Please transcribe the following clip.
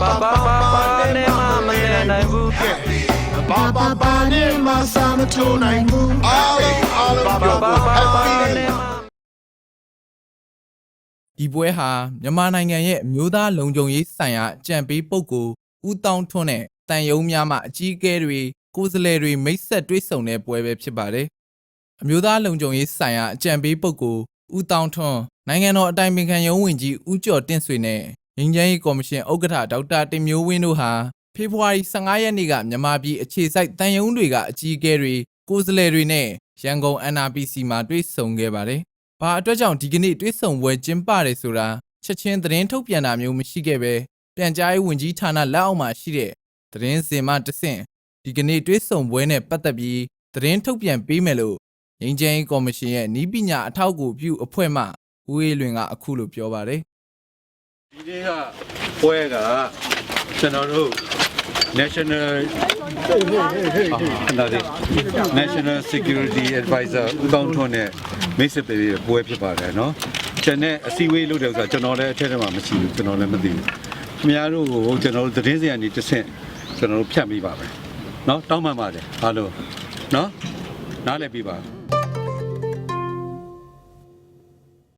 ဘာဘာဘာနဲ့မှမလဲနိုင်ဘူးဘာဘာဘာနဲ့မဆာမထိုးနိုင်ဘူးအားလုံးအားလုံးဘာပြောဘာဖို့ဘာ happy နဲ့မှဒီပွဲဟာမြန်မာနိုင်ငံရဲ့အမျိုးသားလုံခြုံရေးဆိုင်ရာအကြံပေးပုဂ္ဂိုလ်ဦးတောင်းထွန်းနဲ့တန်ယုံများမှအကြီးအကဲတွေကိုယ်စားလှယ်တွေမိတ်ဆက်တွေ့ဆုံတဲ့ပွဲပဲဖြစ်ပါတယ်။အမျိုးသားလုံခြုံရေးဆိုင်ရာအကြံပေးပုဂ္ဂိုလ်ဦးတောင်းထွန်းနိုင်ငံတော်အတိုင်ပင်ခံရုံးဝင်ကြီးဦးကျော်တင့်ဆွေနဲ့ ငင်းချမ်းရေးကော်မရှင်ဥက္ကဋ္ဌဒေါက်တာတင်မျိုးဝင်းတို့ဟာဖေဖော်ဝါရီ15ရက်နေ့ကမြန်မာပြည်အခြေစိုက်တန်ယုံတွေကအကြီးအကဲတွေကိုယ်စားလှယ်တွေနဲ့ရန်ကုန် NRPC မှာတွေ့ဆုံခဲ့ပါတယ်။ဘာအတွက်ကြောင့်ဒီကနေ့တွဲဆုံပွဲကျင်းပတယ်ဆိုတာချက်ချင်းသတင်းထုတ်ပြန်တာမျိုးမရှိခဲ့ပဲပြန်ကြားရေးဝန်ကြီးဌာနလက်အောက်မှာရှိတဲ့သတင်းစင်မှတဆင့်ဒီကနေ့တွဲဆုံပွဲနဲ့ပတ်သက်ပြီးသတင်းထုတ်ပြန်ပေးမယ်လို့ငင်းချမ်းရေးကော်မရှင်ရဲ့နီးပညာအထောက်အကူပြုအဖွဲ့မှဦးအေးလွင်ကအခုလိုပြောပါတယ် ဒီနေ့ကပွဲကကျွန်တော်တို့ National နာဒီ National Security Advisor ဦးကောင်းထွန်းနဲ့မိတ်ဆက်ပေးရပွဲဖြစ်ပါတယ်နော်။ကျွန်နဲ့အစည်းအဝေးလုပ်တဲ့ဥစ္စာကျွန်တော်လည်းအထက်ထဲမှာမရှိဘူးကျွန်တော်လည်းမသိဘူး။ခင်ဗျားတို့ကိုကျွန်တော်တို့သတင်းစရာနေတစ်ဆင့်ကျွန်တော်တို့ဖြတ်မိပါမယ်။နော်တောင်းပန်ပါတယ်အားလုံးနော်နားလည်ပြီးပါ